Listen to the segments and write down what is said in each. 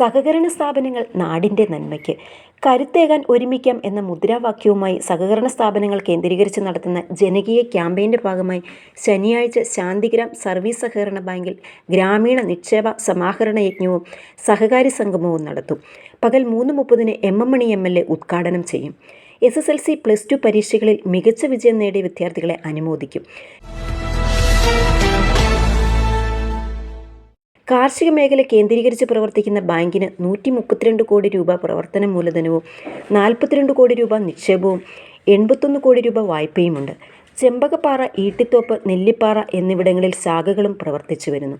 സഹകരണ സ്ഥാപനങ്ങൾ നാടിന്റെ നന്മയ്ക്ക്. കരുത്തേകാൻ ഒരുമിക്കാം എന്ന മുദ്രാവാക്യവുമായി സഹകരണ സ്ഥാപനങ്ങൾ കേന്ദ്രീകരിച്ച് നടത്തുന്ന ജനകീയ ക്യാമ്പയിന്റെ ഭാഗമായി ശനിയാഴ്ച ശാന്തിഗ്രാം സർവീസ് സഹകരണ ബാങ്കിൽ ഗ്രാമീണ നിക്ഷേപ സമാഹരണ യജ്ഞവും സഹകാരി സംഗമവും നടത്തും. പകൽ മൂന്ന് മുപ്പതിന് M M Mani M L A ഉദ്ഘാടനം ചെയ്യും. S S L C plus two പരീക്ഷകളിൽ മികച്ച വിജയം നേടിയ വിദ്യാർത്ഥികളെ അനുമോദിക്കും. കാർഷിക മേഖല കേന്ദ്രീകരിച്ച് പ്രവർത്തിക്കുന്ന ബാങ്കിന് നൂറ്റി മുപ്പത്തിരണ്ട് കോടി രൂപ പ്രവർത്തന മൂലധനവും നാൽപ്പത്തിരണ്ട് കോടി രൂപ നിക്ഷേപവും എൺപത്തൊന്ന് കോടി രൂപ വായ്പയുമുണ്ട്. ചെമ്പകപ്പാറ ഈട്ടിത്തോപ്പ് നെല്ലിപ്പാറ എന്നിവിടങ്ങളിൽ ശാഖകളും പ്രവർത്തിച്ചു വരുന്നു.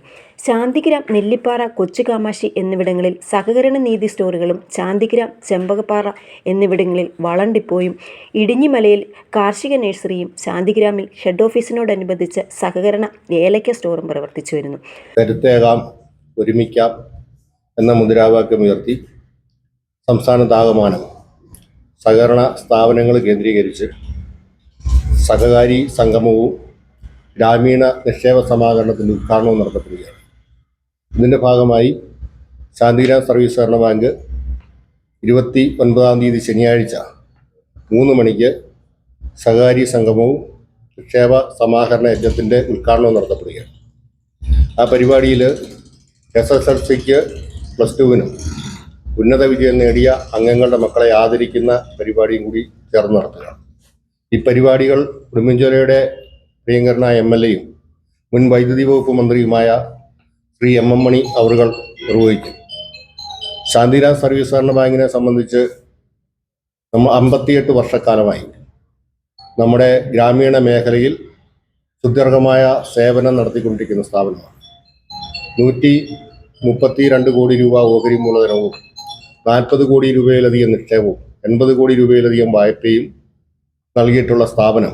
ശാന്തിഗ്രാം നെല്ലിപ്പാറ കൊച്ചുകാമാശി എന്നിവിടങ്ങളിൽ സഹകരണ നീതി സ്റ്റോറുകളും ശാന്തിഗ്രാം ചെമ്പകപ്പാറ എന്നിവിടങ്ങളിൽ വളം ഡിപ്പോയും ഇടിഞ്ഞിമലയിൽ കാർഷിക നഴ്സറിയും ശാന്തിഗ്രാമിൽ ഹെഡ് ഓഫീസിനോടനുബന്ധിച്ച് സഹകരണ ഏലക്ക സ്റ്റോറും പ്രവർത്തിച്ചു വരുന്നു. ഒരുമിക്കാം എന്ന മുദ്രാവാക്യം ഉയർത്തി സംസ്ഥാനത്താകമാനം സഹകരണ സ്ഥാപനങ്ങൾ കേന്ദ്രീകരിച്ച് സഹകാരി സംഗമവും ഗ്രാമീണ നിക്ഷേപ സമാഹരണത്തിന്റെ ഉദ്ഘാടനവും നടത്തപ്പെടുകയാണ്. ഇതിന്റെ ഭാഗമായി ശാന്തിഗ്രാം സർവീസ് സഹകരണ ബാങ്ക് ഇരുപത്തി ഒൻപതാം തീയതി ശനിയാഴ്ച മൂന്ന് മണിക്ക് സഹകാരി സംഗമവും നിക്ഷേപ സമാഹരണ യജ്ഞത്തിന്റെ ഉദ്ഘാടനവും നടത്തപ്പെടുകയാണ്. ആ പരിപാടിയിൽ എസ് എസ് എൽ സിക്ക് പ്ലസ് ടുവിനും ഉന്നത വിജയം നേടിയ അംഗങ്ങളുടെ മക്കളെ ആദരിക്കുന്ന പരിപാടിയും കൂടി ചേർന്ന് നടത്തുക ഈ പരിപാടികൾ ഉടുമ്പൻചോലയുടെ പ്രിയങ്കരനായ എം എൽ എയും മുൻ വൈദ്യുതി വകുപ്പ് മന്ത്രിയുമായ ശ്രീ എം എം മണി അവറുകൾ നിർവഹിക്കും. ശാന്തിരാം സർവീസ് സഹകരണ ബാങ്കിനെ സംബന്ധിച്ച് നമ്മൾ അമ്പത്തിയെട്ട് വർഷക്കാലമായി നമ്മുടെ ഗ്രാമീണ മേഖലയിൽ സുദീർഘമായ സേവനം നടത്തിക്കൊണ്ടിരിക്കുന്ന സ്ഥാപനമാണ്. നൂറ്റി മുപ്പത്തി രണ്ട് കോടി രൂപ ഓഹരി മൂലധനവും നാൽപ്പത് കോടി രൂപയിലധികം നിക്ഷേപവും എൺപത് കോടി രൂപയിലധികം വായ്പയും നൽകിയിട്ടുള്ള സ്ഥാപനം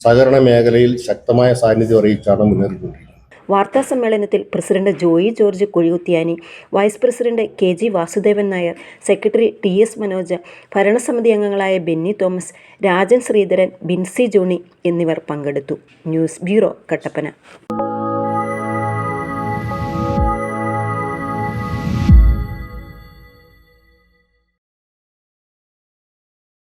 സഹകരണ മേഖലയിൽ ശക്തമായ സാന്നിധ്യം അറിയിച്ചാണ് മുന്നേറിക്കൊണ്ടിരിക്കുന്നത്. വാർത്താ സമ്മേളനത്തിൽ president Joy George Kuzhikuthiyani vice president K G Vasudevan Nair secretary T S Manoj ഭരണസമിതി അംഗങ്ങളായ ബെന്നി തോമസ് രാജൻ ശ്രീധരൻ ബിൻസി ജോണി എന്നിവർ പങ്കെടുത്തു. News bureau Kattappana.